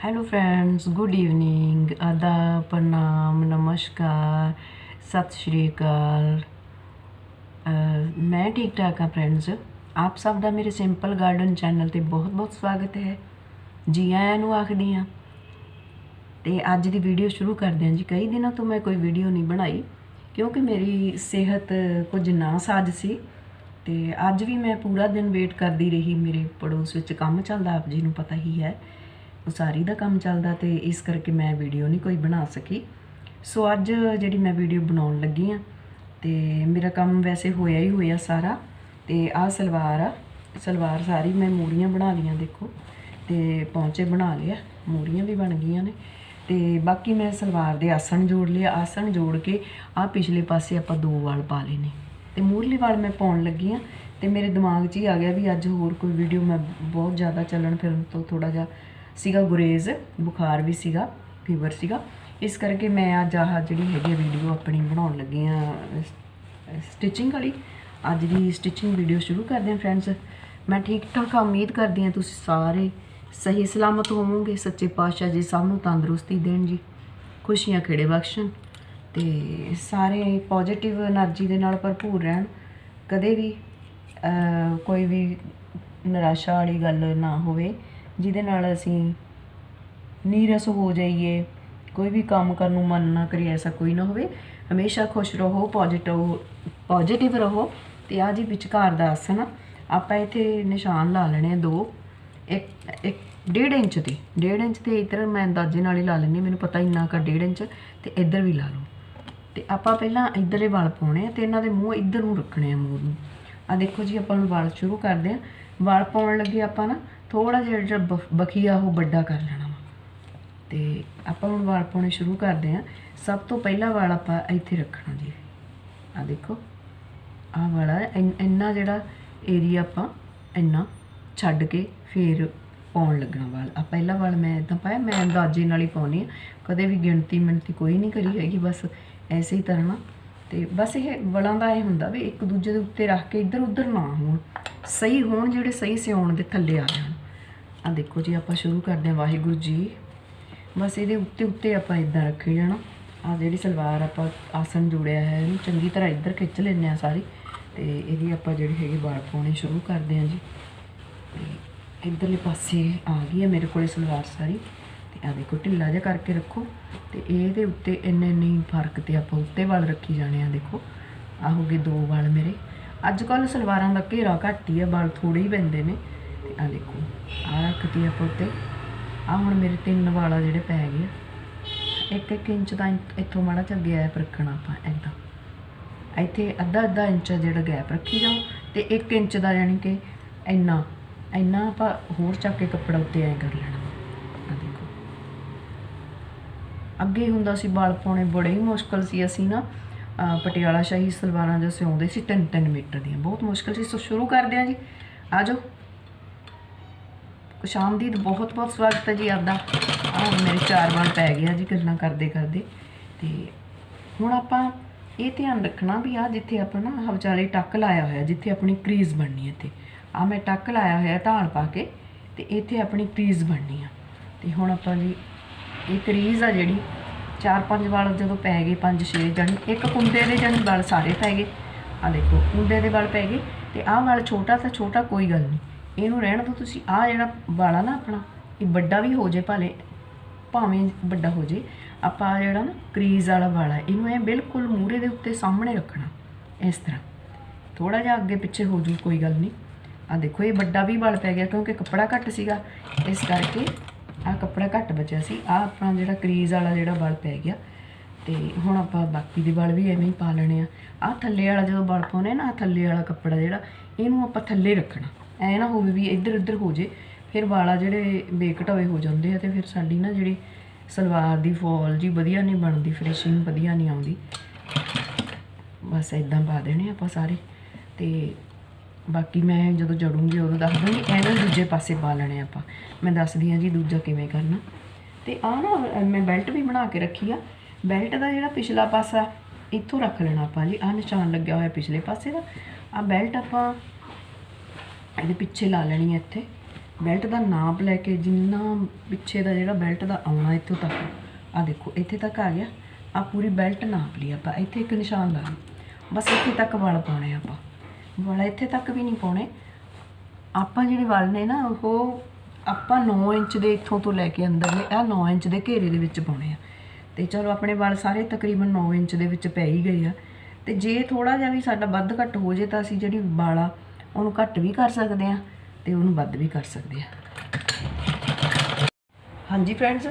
Hello friends good evening ਆਦਾਬ ਪ੍ਰਣਾਮ ਨਮਸਕਾਰ ਸਤਿ ਸ਼੍ਰੀ ਅਕਾਲ ਮੈਂ ਠੀਕ ਠਾਕ ਹਾਂ ਫਰੈਂਡਸ ਆਪ ਸਭ ਦਾ ਮੇਰੇ ਸਿੰਪਲ ਗਾਰਡਨ ਚੈਨਲ ਤੇ ਬਹੁਤ ਬਹੁਤ ਸਵਾਗਤ ਹੈ ਜੀ ਆਇਆਂ ਨੂੰ ਆਖਦੀ ਹਾਂ ਤੇ ਅੱਜ ਦੀ ਵੀਡੀਓ ਸ਼ੁਰੂ ਕਰਦੇ ਹਾਂ ਜੀ ਕਈ ਦਿਨਾਂ ਤੋਂ ਮੈਂ ਕੋਈ ਵੀਡੀਓ ਨਹੀਂ ਬਣਾਈ ਕਿਉਂਕਿ ਮੇਰੀ ਸਿਹਤ ਕੁਝ ਨਾ ਸਾਜ ਸੀ ਤੇ ਅੱਜ ਵੀ ਮੈਂ ਪੂਰਾ ਦਿਨ ਵੇਟ ਕਰਦੀ ਰਹੀ ਮੇਰੇ ਪੜੋਸ ਵਿੱਚ ਕੰਮ ਚੱਲਦਾ ਆਪ ਜੀ ਨੂੰ ਪਤਾ ਹੀ ਹੈ ਉਸਾਰੀ ਦਾ ਕੰਮ ਚੱਲਦਾ ਤੇ ਇਸ ਕਰਕੇ ਮੈਂ ਵੀਡੀਓ ਨਹੀਂ ਕੋਈ ਬਣਾ ਸਕੀ। ਸੋ ਅੱਜ ਜਿਹੜੀ ਮੈਂ ਵੀਡੀਓ ਬਣਾਉਣ ਲੱਗੀ ਆ ਤੇ ਮੇਰਾ ਕੰਮ ਵੈਸੇ ਹੋਇਆ ਹੀ ਹੋਇਆ ਸਾਰਾ ਤੇ ਆਹ ਸਲਵਾਰ ਆ, ਸਲਵਾਰ ਸਾਰੀ ਮੈਂ ਮੂਰੀਆਂ ਬਣਾ ਲਈਆਂ ਦੇਖੋ ਤੇ ਪੌਂਚੇ ਬਣਾ ਲਿਆ ਮੂਰੀਆਂ ਵੀ ਬਣ ਗਈਆਂ ਨੇ ਤੇ ਬਾਕੀ ਮੈਂ ਸਲਵਾਰ ਦੇ ਆਸਣ ਜੋੜ ਲਿਆ ਆਸਣ ਜੋੜ ਕੇ ਆਹ ਪਿਛਲੇ ਪਾਸੇ ਆਪਾਂ ਦੋ ਵਾਲ ਪਾ ਲਏ ਨੇ ਤੇ ਮੂਰਲੇ ਵਾਲ ਮੈਂ ਪਾਉਣ ਲੱਗੀ ਆ ਤੇ ਮੇਰੇ ਦਿਮਾਗ 'ਚ ਹੀ ਆ ਗਿਆ ਵੀ ਅੱਜ ਹੋਰ ਕੋਈ ਵੀਡੀਓ ਮੈਂ ਬਹੁਤ ਜ਼ਿਆਦਾ ਚੱਲਣ ਫਿਰਨ ਤੋਂ ਥੋੜਾ ਜਿਹਾ ਸੀਗਾ ਗੁਰੇਜ਼, ਬੁਖਾਰ ਵੀ ਸੀਗਾ ਫੀਵਰ ਸੀਗਾ। ਇਸ ਕਰਕੇ ਮੈਂ ਅੱਜ ਆਹ ਜਿਹੜੀ ਹੈਗੀ ਵੀਡੀਓ ਆਪਣੀ ਬਣਾਉਣ ਲੱਗੀ ਆ ਸਟਿਚਿੰਗ ਵਾਲੀ। ਅੱਜ ਦੀ ਸਟਿਚਿੰਗ ਵੀਡੀਓ ਸ਼ੁਰੂ ਕਰਦੇ ਹਾਂ ਫਰੈਂਡਸ ਮੈਂ ਠੀਕ ਠਾਕ ਉਮੀਦ ਕਰਦੀ ਹਾਂ ਤੁਸੀਂ ਸਾਰੇ ਸਹੀ ਸਲਾਮਤ ਹੋਵੋਗੇ, ਸੱਚੇ ਪਾਤਸ਼ਾਹ ਜੀ ਸਭ ਨੂੰ ਤੰਦਰੁਸਤੀ ਦੇਣ ਜੀ। ਖੁਸ਼ੀਆਂ ਖੇੜੇ ਬਖਸ਼ਣ। ਤੇ ਸਾਰੇ ਪੋਜ਼ਿਟਿਵ એનર્ਜੀ ਦੇ ਨਾਲ ਭਰਪੂਰ ਰਹਿਣ। ਕਦੇ ਵੀ ਕੋਈ ਵੀ ਨਿਰਾਸ਼ਾ ਵਾਲੀ ਗੱਲ ਨਾ ਹੋਵੇ। ਜਿਹਦੇ ਨਾਲ ਅਸੀਂ ਨੀਰਸ ਹੋ ਜਾਈਏ, ਕੋਈ ਵੀ ਕੰਮ ਕਰਨ ਨੂੰ ਮਨ ਨਾ ਕਰੇ, ਐਸਾ ਕੋਈ ਨਾ ਹੋਵੇ। ਹਮੇਸ਼ਾ ਖੁਸ਼ ਰਹੋ ਪੋਜ਼ਿਟਿਵ ਪੋਜ਼ਿਟਿਵ ਰਹੋ ਤੇ ਆ ਜੀ ਵਿਚਕਾਰ ਦਾ ਆਸਨ ਆ। ਆਪਾਂ ਇੱਥੇ ਨਿਸ਼ਾਨ ਲਾ ਲੈਣੇ ਆ ਦੋ। ਇੱਕ ਇੱਕ, ਡੇਢ ਇੰਚ ਤੇ। ਡੇਢ ਇੰਚ ਤੇ ਇੱਧਰ ਮੈਂ ਅੰਦਾਜ਼ੇ ਨਾਲ ਹੀ ਲਾ ਲੈਣੀ ਮੈਨੂੰ ਪਤਾ ਇੰਨਾ ਕਰ ਡੇਢ ਇੰਚ ਤੇ ਇੱਧਰ ਵੀ ਲਾ ਲਓ। ਤੇ ਆਪਾਂ ਪਹਿਲਾਂ ਇੱਧਰਲੇ ਵਾਲ ਪਾਉਣੇ ਆ ਤੇ ਇਹਨਾਂ ਦੇ ਮੂੰਹ ਇੱਧਰ ਨੂੰ ਰੱਖਣੇ ਆ ਮੂੰਹ ਨੂੰ। ਆ ਦੇਖੋ ਜੀ, ਆਪਾਂ ਹੁਣ ਵਾਲ ਸ਼ੁਰੂ ਕਰਦੇ ਆ ਵਾਲ ਪਾਉਣ ਲੱਗੇ ਆਪਾਂ ਨਾ ਥੋੜਾ ਜਿਹਾ ਜਿਹੜਾ ਬਫ- ਬਖੀਆ ਉਹ ਵੱਡਾ ਕਰ ਲੈਣਾ ਵਾ। ਤੇ ਆਪਾਂ ਹੁਣ ਵਾਲ ਪਾਉਣੇ ਸ਼ੁਰੂ ਕਰਦੇ ਆ ਸਭ ਤੋਂ ਪਹਿਲਾ ਵਾਲ ਆਪਾਂ ਇੱਥੇ ਰੱਖਣਾ ਜੀ। ਆ ਦੇਖੋ ਆ ਵਾਲਾ ਇੰਨਾ ਜਿਹੜਾ ਏਰੀਆ ਆਪਾਂ ਇੰਨਾ ਛੱਡ ਕੇ ਫੇਰ ਪਾਉਣ ਲੱਗਣਾ ਵਾਲ। ਆ ਪਹਿਲਾ ਵਾਲ ਮੈਂ ਇਦਾਂ ਪਾਇਆ। ਮੈਂ ਅੰਦਾਜ਼ੇ ਨਾਲ ਹੀ ਪਾਉਣੀ ਆ ਕਦੇ ਵੀ ਗਿਣਤੀ ਮਿਣਤੀ ਕੋਈ ਨਹੀਂ ਕਰੀ ਹੈਗੀ, ਬਸ ਐਸੇ ਹੀ ਤਰ੍ਹਾਂ। ਨਾ ਤੇ ਬਸ ਇਹ ਵਲਾਂ ਦਾ ਇਹ ਹੁੰਦਾ ਵੀ ਇੱਕ ਦੂਜੇ ਦੇ ਉੱਤੇ ਰੱਖ ਕੇ ਇੱਧਰ ਉੱਧਰ ਨਾ ਹੋਣ। ਸਹੀ ਹੋਣ ਜਿਹੜੇ ਸਹੀ ਸਿਉਣ ਦੇ ਥੱਲੇ ਆ ਜਾਣ। ਆ ਦੇਖੋ ਜੀ, ਆਪਾਂ ਸ਼ੁਰੂ ਕਰਦੇ ਹਾਂ ਵਾਹਿਗੁਰੂ ਜੀ। ਬਸ ਇਹਦੇ ਉੱਤੇ ਉੱਤੇ ਆਪਾਂ ਇਦਾਂ ਰੱਖੀ ਜਾਣਾ। ਆ ਜਿਹੜੀ ਸਲਵਾਰ ਆਪਾਂ ਆਸਣ ਜੋੜਿਆ ਹੈ, ਇਹਨੂੰ ਚੰਗੀ ਤਰ੍ਹਾਂ ਇੱਧਰ ਖਿੱਚ ਲੈਂਦੇ ਆ ਸਾਰੀ। ਤੇ ਇਹਦੀ ਆਪਾਂ ਜਿਹੜੀ ਹੈਗੀ ਵਾਲ ਪਾਉਣੇ ਸ਼ੁਰੂ ਕਰਦੇ ਹਾਂ ਜੀ। ਤੇ ਇੱਧਰਲੇ ਪਾਸੇ ਆ ਗਈ ਹੈ ਮੇਰੇ ਕੋਲੇ ਸਲਵਾਰ ਸਾਰੀ। ਤੇ ਆ ਦੇਖੋ, ਢਿੱਲਾ ਜਿਹਾ ਕਰਕੇ ਰੱਖੋ। ਤੇ ਇਹਦੇ ਉੱਤੇ ਇੰਨੇ ਇੰਨੇ ਫ਼ਰਕ ਤੇ ਆਪਾਂ ਉੱਤੇ ਵਾਲ ਰੱਖੀ ਜਾਣੇ ਆ, ਦੇਖੋ। ਆ ਹੋ ਗਏ ਦੋ ਵਾਲ ਮੇਰੇ। ਅੱਜ ਕੱਲ ਸਲਵਾਰਾਂ ਦਾ ਘੇਰਾ ਘੱਟ ਹੀ ਆ, ਵਾਲ ਥੋੜੇ ਹੀ ਪੈਂਦੇ ਨੇ। ਤੇ ਆ ਦੇਖੋ ਆ ਰੱਖਤੀ ਆਪਾਂ ਉੱਤੇ ਆ ਹੁਣ ਮੇਰੇ ਤਿੰਨ ਵਾਲਾ ਜਿਹੜੇ ਪੈ ਗਏ ਇੱਕ ਇੱਕ ਇੰਚ ਦਾ ਇੱਥੋਂ ਮਾੜਾ ਜਿਹਾ ਗੈਪ ਰੱਖਣਾ ਆਪਾਂ, ਏਦਾਂ। ਇੱਥੇ ਅੱਧਾ ਅੱਧਾ ਇੰਚ ਜਿਹੜਾ ਗੈਪ ਰੱਖੀ ਜਾਓ, ਤੇ 1 ਇੰਚ ਦਾ ਯਾਨੀ ਕਿ ਇੰਨਾ ਇੰਨਾ ਆਪਾਂ ਹੋਰ ਚੱਕ ਕੇ ਕੱਪੜਾ ਉੱਤੇ ਐ ਕਰ ਲੈਣਾ। ਆ ਦੇਖੋ। ਅੱਗੇ ਹੁੰਦਾ ਸੀ ਵਾਲ ਪਾਉਣੇ ਬੜੇ ਹੀ ਮੁਸ਼ਕਲ ਸੀ ਅਸੀਂ ਨਾ। ਪਟਿਆਲਾ ਸ਼ਾਹੀ ਸਲਵਾਰਾਂ ਜੋ ਸਿਉਂਦੇ ਸੀ 3-3 ਮੀਟਰ ਦੀਆਂ। ਬਹੁਤ ਮੁਸ਼ਕਲ ਸੀ। ਸੋ ਸ਼ੁਰੂ ਕਰਦੇ ਹਾਂ ਜੀ। ਆ ਜਾਓ ਸ਼ਾਮਦੀਦ ਬਹੁਤ ਬਹੁਤ ਸਵਾਗਤ ਹੈ ਜੀ ਆਪਦਾ। ਆਹ ਮੇਰੇ ਚਾਰ ਵਾਲ ਪੈ ਗਿਆ ਜੀ ਗੱਲਾਂ ਕਰਦੇ ਕਰਦੇ। ਤੇ ਹੁਣ ਆਪਾਂ ਇਹ ਧਿਆਨ ਰੱਖਣਾ ਵੀ ਆ ਜਿੱਥੇ ਆਪਾਂ ਨਾ ਆਹ ਵਿਚਾਲੇ ਟੱਕ ਲਾਇਆ ਹੋਇਆ, ਜਿੱਥੇ ਆਪਣੀ ਕਰੀਜ਼ ਬਣਨੀ ਹੈ ਇੱਥੇ। ਆ ਮੈਂ ਟੱਕ ਲਾਇਆ ਹੋਇਆ ਢਾਲ ਪਾ ਕੇ ਤੇ ਇੱਥੇ ਆਪਣੀ ਕਰੀਜ਼ ਬਣਨੀ ਆ। ਤੇ ਹੁਣ ਆਪਾਂ ਜੀ ਇਹ ਕਰੀਜ਼ ਆ ਜਿਹੜੀ, ਚਾਰ ਪੰਜ ਵਾਲ ਜਦੋਂ ਪੈ ਗਏ, ਪੰਜ ਛੇ ਜਾਣੀ, ਇੱਕ ਕੁੰਡੇ ਦੇ ਜਾਣੀ ਵਾਲ ਸਾਰੇ ਪੈ ਗਏ। ਆ ਦੇਖੋ, ਕੁੰਡੇ ਦੇ ਵਾਲ ਪੈ ਗਏ ਤੇ ਆਹ ਵਾਲ ਛੋਟਾ ਤਾਂ ਛੋਟਾ ਕੋਈ ਗੱਲ ਨਹੀਂ। ਇਹਨੂੰ ਰਹਿਣ ਦਿਓ ਤੁਸੀਂ। ਆਹ ਜਿਹੜਾ ਵਾਲਾ ਨਾ ਆਪਣਾ, ਇਹ ਵੱਡਾ ਵੀ ਹੋ ਜੇ ਭਾਲੇ ਭਾਵੇਂ ਵੱਡਾ ਹੋ ਜੇ, ਆਪਾਂ ਆਹ ਜਿਹੜਾ ਨਾ ਕਰੀਜ਼ ਵਾਲਾ ਵਾਲਾ, ਇਹਨੂੰ ਐ ਬਿਲਕੁਲ ਮੂਰੇ ਦੇ ਉੱਤੇ ਸਾਹਮਣੇ ਰੱਖਣਾ, ਇਸ ਤਰ੍ਹਾਂ। ਥੋੜਾ ਜਿਹਾ ਅੱਗੇ ਪਿੱਛੇ ਹੋ ਜੂ, ਕੋਈ ਗੱਲ ਨਹੀਂ। ਆ ਦੇਖੋ, ਇਹ ਵੱਡਾ ਵੀ ਵਾਲ ਪੈ ਗਿਆ, ਕਿਉਂਕਿ ਕੱਪੜਾ ਘੱਟ ਸੀਗਾ। ਇਸ ਕਰਕੇ ਆ ਕੱਪੜਾ ਘੱਟ ਬਚਿਆ ਸੀ। ਆ ਆਪਣਾ ਜਿਹੜਾ ਕਰੀਜ਼ ਵਾਲਾ ਜਿਹੜਾ ਵਾਲ ਪੈ ਗਿਆ। ਤੇ ਹੁਣ ਆਪਾਂ ਬਾਕੀ ਦੇ ਵਾਲ ਵੀ ਐਵੇਂ ਹੀ ਪਾ ਲੈਣੇ ਆ। ਆ ਥੱਲੇ ਵਾਲਾ ਜਦੋਂ ਵਾਲ ਪਾਉਨੇ ਨਾ, ਆਹ ਥੱਲੇ ਵਾਲਾ ਕੱਪੜਾ ਜਿਹੜਾ, ਇਹਨੂੰ ਆਪਾਂ ਥੱਲੇ ਰੱਖਣਾ। ਐ ਨਾ ਹੋਵੇ ਵੀ ਇੱਧਰ ਉੱਧਰ ਹੋ ਜੇ, ਫਿਰ ਵਾਲਾ ਜਿਹੜੇ ਬੇਕਟਾਵੇ ਹੋ ਜਾਂਦੇ ਆ ਤੇ ਫਿਰ ਸਾਡੀ ਨਾ ਜਿਹੜੀ ਸਲਵਾਰ ਦੀ ਫੋਲ ਜੀ ਵਧੀਆ ਨਹੀਂ ਬਣਦੀ ਫਿਨਿਸ਼ਿੰਗ ਵਧੀਆ ਨਹੀਂ ਆਉਂਦੀ। ਬਸ ਇਦਾਂ ਪਾ ਦੇਣੇ ਆਪਾਂ ਸਾਰੇ ਤੇ ਬਾਕੀ ਮੈਂ ਜਦੋਂ ਜੜੂੰਗੀ ਉਦੋਂ ਦੱਸ ਦੂੰਗੀ ਐਵੇਂ ਦੂਜੇ ਪਾਸੇ ਪਾ ਲੈਣੇ ਆਪਾਂ। ਮੈਂ ਦੱਸਦੀ ਹਾਂ ਜੀ ਦੂਜਾ ਕਿਵੇਂ ਕਰਨਾ। ਤੇ ਆ ਨਾ ਮੈਂ ਬੈਲਟ ਵੀ ਬਣਾ ਕੇ ਰੱਖੀ ਆ। ਬੈਲਟ ਦਾ ਜਿਹੜਾ ਪਿਛਲਾ ਪਾਸਾ ਇੱਥੋਂ ਰੱਖ ਲੈਣਾ ਆਪਾਂ ਜੀ। ਆ ਨਿਸ਼ਾਨ ਲੱਗਿਆ ਹੋਇਆ ਪਿਛਲੇ ਪਾਸੇ ਦਾ। ਆ ਬੈਲਟ ਆਪਾਂ ਇਹਦੇ ਪਿੱਛੇ ਲਾ ਲੈਣੀ ਹੈ ਇੱਥੇ। ਬੈਲਟ ਦਾ ਨਾਪ ਲੈ ਕੇ ਜਿੰਨਾ ਪਿੱਛੇ ਦਾ ਜਿਹੜਾ ਬੈਲਟ ਦਾ ਆਉਣਾ ਇੱਥੋਂ ਤੱਕ। ਆ ਦੇਖੋ, ਇੱਥੇ ਤੱਕ ਆ ਗਿਆ। ਆ ਪੂਰੀ ਬੈਲਟ ਨਾਪ ਲਈ ਆਪਾਂ। ਇੱਥੇ ਇੱਕ ਨਿਸ਼ਾਨ ਲਾ ਲਈ। ਬਸ ਇੱਥੇ ਤੱਕ ਵਲ ਪਾਉਣੇ ਆਪਾਂ। ਵਾਲ ਇੱਥੇ ਤੱਕ ਵੀ ਨਹੀਂ ਪਾਉਣੇ। ਆਪਾਂ ਜਿਹੜੇ ਵਲ ਨੇ ਨਾ, ਉਹ ਆਪਾਂ 9 ਇੰਚ ਦੇ ਇੱਥੋਂ ਤੋਂ ਲੈ ਕੇ ਅੰਦਰਲੇ ਆ 9 ਇੰਚ ਦੇ ਘੇਰੇ ਦੇ ਵਿੱਚ ਪਾਉਣੇ ਆ। ਤੇ ਚਲੋ, ਆਪਣੇ ਵਲ ਸਾਰੇ ਤਕਰੀਬਨ 9 ਇੰਚ ਦੇ ਵਿੱਚ ਪੈ ਹੀ ਗਏ ਆ। ਤੇ ਜੇ ਥੋੜਾ ਜਿਹਾ ਵੀ ਸਾਡਾ ਵੱਧ ਘੱਟ ਹੋ ਜੇ ਤਾਂ ਅਸੀਂ ਜਿਹੜੀ ਵਾਲਾ ਉਹਨੂੰ ਘੱਟ ਵੀ ਕਰ ਸਕਦੇ ਆ ਤੇ ਉਹਨੂੰ ਵੱਧ ਵੀ ਕਰ ਸਕਦੇ ਆ। ਹਾਂਜੀ ਫਰੈਂਡਸ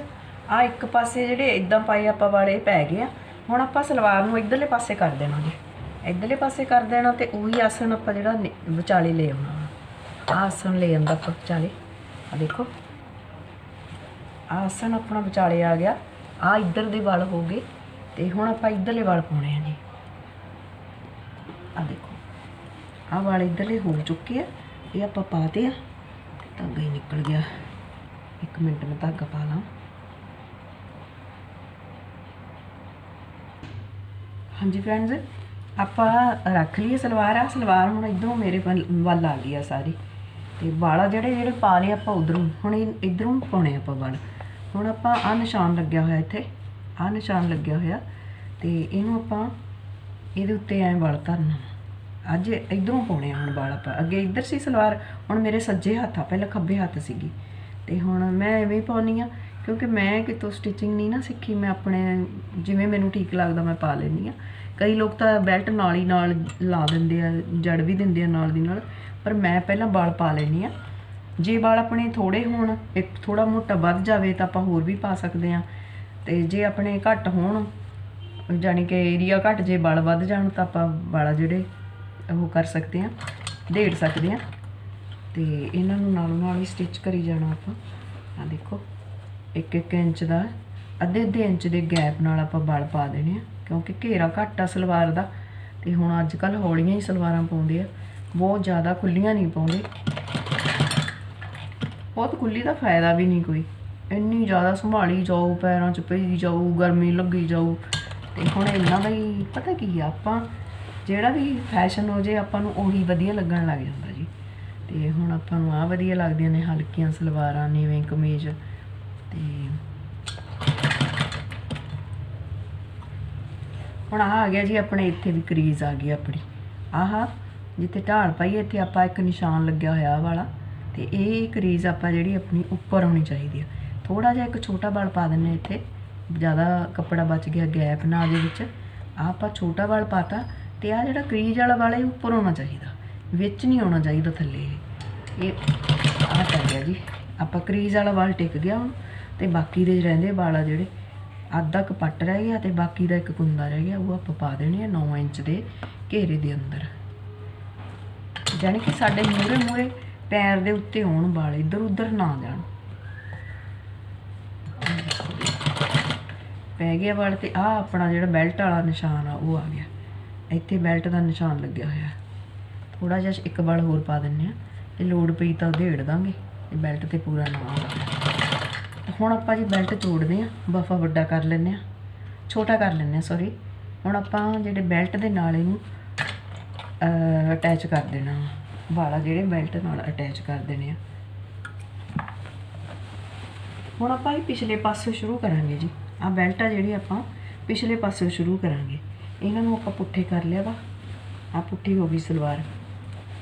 ਆ ਇੱਕ ਪਾਸੇ ਜਿਹੜੇ ਇਦਾਂ ਪਾਏ ਆਪਾਂ ਵਾਲੇ ਪੈ ਗਏ ਆ। ਹੁਣ ਆਪਾਂ ਸਲਵਾਰ ਨੂੰ ਇਧਰਲੇ ਪਾਸੇ ਕਰ ਦੇਣਾ ਜੀ ਇਧਰਲੇ ਪਾਸੇ ਕਰ ਦੇਣਾ ਤੇ ਉਹੀ ਆਸਣ ਆਪਾਂ ਜਿਹੜਾ ਵਿਚਾਲੇ ਲੈ ਆਉਣਾ ਆਹ ਆਸਣ ਲੈ ਆਂਦਾ ਆਪਾਂ ਵਿਚਾਲੇ। ਆ ਦੇਖੋ। ਆਸਣ ਆਪਣਾ ਵਿਚਾਲੇ ਆ ਗਿਆ। ਆ ਇੱਧਰ ਦੇ ਵਾਲ ਹੋ ਗਏ ਤੇ ਹੁਣ ਆਪਾਂ ਇੱਧਰਲੇ ਵਾਲ ਪਾਉਣੇ ਆ ਜੀ। ਆ ਦੇਖੋ। ਆਹ ਵਾਲ ਇੱਧਰਲੇ ਹੋ ਚੁੱਕੇ ਆ, ਇਹ ਆਪਾਂ ਪਾਤੇ ਆ ਤੇ ਧਾਗਾ ਹੀ ਨਿਕਲ ਗਿਆ। ਇੱਕ ਮਿੰਟ ਮੈਂ ਧਾਗਾ ਪਾ ਲਾਂ। ਹਾਂਜੀ ਫਰੈਂਡਸ ਆਪਾਂ ਰੱਖ ਲਈ ਸਲਵਾਰ ਆ ਸਲਵਾਰ ਹੁਣ ਇਧਰੋਂ ਮੇਰੇ ਵੱਲ ਵੱਲ ਆ ਗਈ ਆ ਸਾਰੀ। ਤੇ ਵਾਲਾ ਜਿਹੜੇ ਜਿਹੜੇ ਪਾ ਲਏ ਆਪਾਂ ਉਧਰੋਂ, ਹੁਣ ਇਹ ਇਧਰੋਂ ਪਾਉਣੇ ਆਪਾਂ ਵਾਲ। ਹੁਣ ਆਪਾਂ ਆ ਨਿਸ਼ਾਨ ਲੱਗਿਆ ਹੋਇਆ ਇੱਥੇ ਆ ਨਿਸ਼ਾਨ ਲੱਗਿਆ ਹੋਇਆ। ਤੇ ਇਹਨੂੰ ਆਪਾਂ ਇਹਦੇ ਉੱਤੇ ਐਂ ਵਾਲ ਧਰਨਾ। ਅੱਜ ਇਧਰੋਂ ਪਾਉਣੇ ਆ ਹੁਣ ਵਾਲ ਆਪਾਂ। ਅੱਗੇ ਇੱਧਰ ਸੀ ਸਲਵਾਰ, ਹੁਣ ਮੇਰੇ ਸੱਜੇ ਹੱਥ ਆ, ਪਹਿਲਾਂ ਖੱਬੇ ਹੱਥ ਸੀਗੀ। ਤੇ ਹੁਣ ਮੈਂ ਐਵੇਂ ਹੀ ਪਾਉਣੀ ਆ, ਕਿਉਂਕਿ ਮੈਂ ਕਿਤੋਂ ਸਟਿਚਿੰਗ ਨਹੀਂ ਨਾ ਸਿੱਖੀ, ਮੈਂ ਆਪਣੇ ਜਿਵੇਂ ਮੈਨੂੰ ਠੀਕ ਲੱਗਦਾ ਮੈਂ ਪਾ ਲੈਂਦੀ ਆ। ਕਈ ਲੋਕ ਤਾਂ ਬੈਲਟ ਨਾਲ ਹੀ ਨਾਲ ਲਾ ਦਿੰਦੇ ਆ ਜੜ ਵੀ ਦਿੰਦੇ ਆ ਨਾਲ ਦੀ ਨਾਲ, ਪਰ ਮੈਂ ਪਹਿਲਾਂ ਵਾਲ ਪਾ ਲੈਂਦੀ ਆ। ਜੇ ਵਾਲ ਆਪਣੇ ਥੋੜੇ ਹੋਣ, ਇੱਕ ਥੋੜਾ ਮੋਟਾ ਵੱਧ ਜਾਵੇ ਤਾਂ ਆਪਾਂ ਹੋਰ ਵੀ ਪਾ ਸਕਦੇ ਆ। ਤੇ ਜੇ ਆਪਣੇ ਘੱਟ ਹੋਣ ਜਾਣੀ ਕਿ ਏਰੀਆ ਘੱਟ ਜੇ ਵਾਲ ਵੱਧ ਜਾਣ ਤਾਂ ਆਪਾਂ ਵਾਲਾ ਜਿਹੜੇ ਉਹ ਕਰ ਸਕਦੇ ਆ ਢੇੜ ਸਕਦੇ ਆ ਤੇ ਇਹਨਾਂ ਨੂੰ ਨਾਲੋਂ ਨਾਲ ਹੀ ਸਟਿਚ ਕਰੀ ਜਾਣਾ ਆਪਾਂ। ਆ ਦੇਖੋ, ਇੱਕ ਇੱਕ ਇੰਚ ਦਾ, ਅੱਧੇ ਅੱਧੇ ਇੰਚ ਦੇ ਗੈਪ ਨਾਲ ਆਪਾਂ ਬਲ ਪਾ ਦੇਣੇ ਆ, ਕਿਉਂਕਿ ਘੇਰਾ ਘੱਟ ਆ ਸਲਵਾਰ ਦਾ। ਤੇ ਹੁਣ ਅੱਜ ਕੱਲ ਹੌਲੀਆਂ ਹੀ ਸਲਵਾਰਾਂ ਪਾਉਂਦੇ ਆ, ਬਹੁਤ ਜ਼ਿਆਦਾ ਖੁੱਲੀਆਂ ਨਹੀਂ ਪਾਉਂਦੇ। ਬਹੁਤ ਖੁੱਲੀ ਦਾ ਫਾਇਦਾ ਵੀ ਨਹੀਂ ਕੋਈ। ਇੰਨੀ ਜ਼ਿਆਦਾ ਸੰਭਾਲੀ ਜਾਓ ਪੈਰਾਂ 'ਚ ਪਈ ਜਾਓ ਗਰਮੀ ਲੱਗੀ ਜਾਓ ਤੇ ਹੁਣ ਇਹਨਾਂ ਦਾ ਹੀ, ਪਤਾ ਕੀ ਆ, ਆਪਾਂ ਜਿਹੜਾ ਵੀ ਫੈਸ਼ਨ ਹੋ ਜੇ, ਆਪਾਂ ਨੂੰ ਉਹੀ ਵਧੀਆ ਲੱਗਣ ਲੱਗ ਜਾਂਦਾ ਜੀ। ਤੇ ਹੁਣ ਆਪਾਂ ਨੂੰ ਆ ਵਧੀਆ ਲੱਗਦੀਆਂ ਨੇ, ਹਲਕੀਆਂ ਸਲਵਾਰਾਂ, ਨੀਵੇਂ ਕਮੀਜ਼ ਤੇ ਹੁਣ ਆਹ ਆ ਗਿਆ ਜੀ ਆਪਣੇ, ਇੱਥੇ ਵੀ ਕਰੀਜ਼ ਆ ਗਈ ਆਪਣੀ। ਆਹ ਜਿੱਥੇ ਢਾਲ ਪਾਈ ਇੱਥੇ ਆਪਾਂ ਇੱਕ ਨਿਸ਼ਾਨ ਲੱਗਿਆ ਹੋਇਆ ਆਹ ਵਾਲਾ। ਤੇ ਇਹ ਕਰੀਜ਼ ਆਪਾਂ ਜਿਹੜੀ ਆਪਣੀ ਉੱਪਰ ਹੋਣੀ ਚਾਹੀਦੀ ਆ। ਥੋੜਾ ਜਿਹਾ ਇੱਕ ਛੋਟਾ ਵਾਲ ਪਾ ਦਿੰਨੇ ਇੱਥੇ। ਜ਼ਿਆਦਾ ਕੱਪੜਾ ਬਚ ਗਿਆ, ਗੈਪ ਨਾ ਆ ਜੇ ਵਿੱਚ। ਆਹ ਆਪਾਂ ਛੋਟਾ ਵਾਲ ਪਾਤਾ ਤੇ ਆ ਜਿਹੜਾ ਕਰੀਜ਼ ਵਾਲਾ ਵਾਲਾ ਇਹ ਉੱਪਰ ਹੋਣਾ ਚਾਹੀਦਾ। ਵਿੱਚ ਨਹੀਂ ਆਉਣਾ ਚਾਹੀਦਾ ਥੱਲੇ ਇਹ। ਇਹ ਆਹ ਪੈ ਗਿਆ ਜੀ। ਆਪਾਂ ਕਰੀਜ਼ ਵਾਲਾ ਵਾਲ ਟਿਕ ਗਿਆ ਹੁਣ ਤੇ ਬਾਕੀ ਦੇ ਰਹਿੰਦੇ ਵਾਲ ਆ ਜਿਹੜੇ। ਅੱਧਾ ਕੁ ਪੱਟ ਰਹਿ ਗਿਆ ਤੇ ਬਾਕੀ ਦਾ ਇੱਕ ਕੁੰਦਾ ਰਹਿ ਗਿਆ, ਉਹ ਆਪਾਂ ਪਾ ਦੇਣੇ ਆ 9 ਇੰਚ ਦੇ ਘੇਰੇ ਦੇ ਅੰਦਰ। ਜਾਣੀ ਕਿ ਸਾਡੇ ਮੂਰੇ ਮੂਰੇ ਪੈਰ ਦੇ ਉੱਤੇ ਹੋਣ ਵਾਲ, ਇੱਧਰ ਉੱਧਰ ਨਾ ਜਾਣ। ਪੈ ਗਿਆ ਵਾਲ ਤੇ ਆ ਆਪਣਾ ਜਿਹੜਾ ਬੈਲਟ ਵਾਲਾ ਨਿਸ਼ਾਨ ਆ, ਉਹ ਆ ਗਿਆ। ਇੱਥੇ ਬੈਲਟ ਦਾ ਨਿਸ਼ਾਨ ਲੱਗਿਆ ਹੋਇਆ ਥੋੜਾ ਜਿਹਾ ਇੱਕ ਵਾਲ ਹੋਰ ਪਾ ਦਿੰਨੇ ਆ ਤੇ ਲੋਡ ਪਈ ਤਾਂ ਉਧੇੜ ਦਾਂਗੇ। ਇਹ ਬੈਲਟ ਤੇ ਪੂਰਾ ਨਾ ਆਉਂਦਾ ਹੁਣ ਆਪਾਂ ਜੀ ਬੈਲਟ ਤੋੜਦੇ ਆ ਬਫਾ ਵੱਡਾ ਕਰ ਲੈਂਦੇ ਆ ਛੋਟਾ ਕਰ ਲੈਂਦੇ ਆ ਸੌਰੀ ਹੁਣ ਆਪਾਂ ਜਿਹੜੇ ਬੈਲਟ ਦੇ ਨਾਲ ਇਹਨੂੰ ਅਟੈਚ ਕਰ ਦੇਣਾ। ਵਾਲਾ ਜਿਹੜੇ ਬੈਲਟ ਨਾਲ ਅਟੈਚ ਕਰ ਦੇਣੇ ਆ। ਹੁਣ ਆਪਾਂ ਇਹ ਪਿਛਲੇ ਪਾਸੇ ਸ਼ੁਰੂ ਕਰਾਂਗੇ ਜੀ। ਆ ਬੈਲਟ ਆ ਜਿਹੜੀ ਆਪਾਂ ਪਿਛਲੇ ਪਾਸੇ ਸ਼ੁਰੂ ਕਰਾਂਗੇ। ਇਹਨਾਂ ਨੂੰ ਆਪਾਂ ਪੁੱਠੇ ਕਰ ਲਿਆ ਵਾ। ਆ ਪੁੱਠੀ ਹੋ ਗਈ ਸਲਵਾਰ।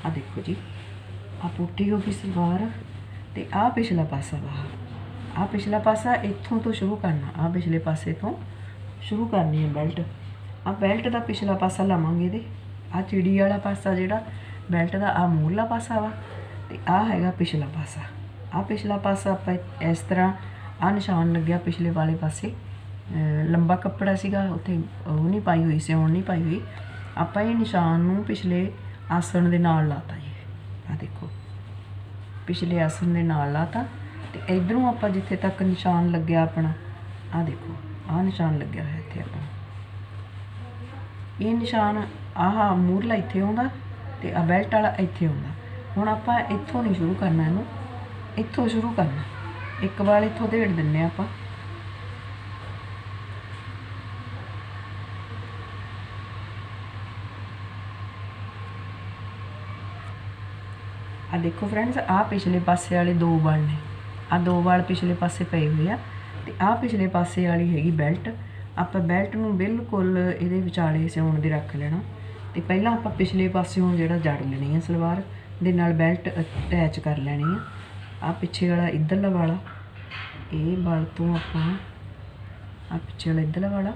ਆ ਦੇਖੋ ਜੀ। ਆ ਪੁੱਠੀ ਹੋ ਗਈ ਸਲਵਾਰ ਤੇ ਆ ਪਿਛਲਾ ਪਾਸਾ ਵਾ। ਆ ਪਿਛਲਾ ਪਾਸਾ ਇੱਥੋਂ ਤੋਂ ਸ਼ੁਰੂ ਕਰਨਾ। ਆ ਪਿਛਲੇ ਪਾਸੇ ਤੋਂ ਸ਼ੁਰੂ ਕਰਨੀ ਹੈ ਬੈਲਟ। ਆ ਬੈਲਟ ਦਾ ਪਿਛਲਾ ਪਾਸਾ ਲਾਵਾਂਗੇ ਇਹਦੇ। ਆ ਚਿੜੀ ਵਾਲਾ ਪਾਸਾ ਜਿਹੜਾ, ਬੈਲਟ ਦਾ ਆ ਮੂਹਰਲਾ ਪਾਸਾ ਵਾ ਤੇ ਆ ਹੈਗਾ ਪਿਛਲਾ ਪਾਸਾ। ਆ ਪਿਛਲਾ ਪਾਸਾ ਆਪਾਂ ਇਸ ਤਰ੍ਹਾਂ ਆ ਨਿਸ਼ਾਨ ਲੱਗਿਆ ਪਿਛਲੇ ਵਾਲੇ ਪਾਸੇ। ਲੰਬਾ ਕੱਪੜਾ ਸੀਗਾ, ਉੱਥੇ ਉਹ ਨਹੀਂ ਪਾਈ ਹੋਈ ਸਿਉਣ ਨਹੀਂ ਪਾਈ ਹੋਈ। ਆਪਾਂ ਇਹ ਨਿਸ਼ਾਨ ਨੂੰ ਪਿਛਲੇ ਆਸਣ ਦੇ ਨਾਲ ਲਾਤਾ ਜੀ। ਆ ਦੇਖੋ। ਪਿਛਲੇ ਆਸਣ ਦੇ ਨਾਲ ਲਾਤਾ ਤੇ ਇਧਰੋਂ ਆਪਾਂ ਜਿੱਥੇ ਤੱਕ ਨਿਸ਼ਾਨ ਲੱਗਿਆ ਆਪਣਾ ਆ ਦੇਖੋ ਆ ਨਿਸ਼ਾਨ ਲੱਗਿਆ ਹੋਇਆ ਇੱਥੇ ਆਪਾਂ ਇਹ ਨਿਸ਼ਾਨ ਆਹ ਮੂਰਲਾ ਇੱਥੇ ਆਉਂਦਾ ਤੇ ਆ ਬੈਲਟ ਵਾਲਾ ਇੱਥੇ ਆਉਂਦਾ। ਹੁਣ ਆਪਾਂ ਇੱਥੋਂ ਨਹੀਂ ਸ਼ੁਰੂ ਕਰਨਾ ਇਹਨੂੰ, ਇੱਥੋਂ ਸ਼ੁਰੂ ਕਰਨਾ। ਇੱਕ ਵਾਰ ਇੱਥੋਂ ਢੇੜ ਦਿੰਨੇ ਆ ਆਪਾਂ। ਆ ਦੇਖੋ ਫਰੈਂਡਸ ਆ ਪਿਛਲੇ ਪਾਸੇ ਵਾਲੇ ਦੋ ਵਾਲ ਨੇ। ਆ ਦੋ ਵਾਲ ਪਿਛਲੇ ਪਾਸੇ ਪਏ ਹੋਏ ਆ ਤੇ ਆ ਪਿਛਲੇ ਪਾਸੇ ਵਾਲੀ ਹੈਗੀ ਬੈਲਟ ਆਪਾਂ ਬੈਲਟ ਨੂੰ ਬਿਲਕੁਲ ਇਹਦੇ ਵਿਚਾਲੇ ਸਿਉਣ ਦੇ ਰੱਖ ਲੈਣਾ। ਤੇ ਪਹਿਲਾਂ ਆਪਾਂ ਪਿਛਲੇ ਪਾਸਿਓਂ ਜਿਹੜਾ ਜੜ ਲੈਣੀ ਆ ਸਲਵਾਰ, ਦੇ ਨਾਲ ਬੈਲਟ ਅਟੈਚ ਕਰ ਲੈਣੀ ਆ। ਆ ਪਿੱਛੇ ਵਾਲਾ ਇੱਧਰਲਾ ਵਾਲਾ, ਇਹ ਵਾਲ ਤੋਂ ਆਪਾਂ ਆ ਪਿੱਛੇ ਵਾਲਾ ਇੱਧਰਲਾ ਵਾਲਾ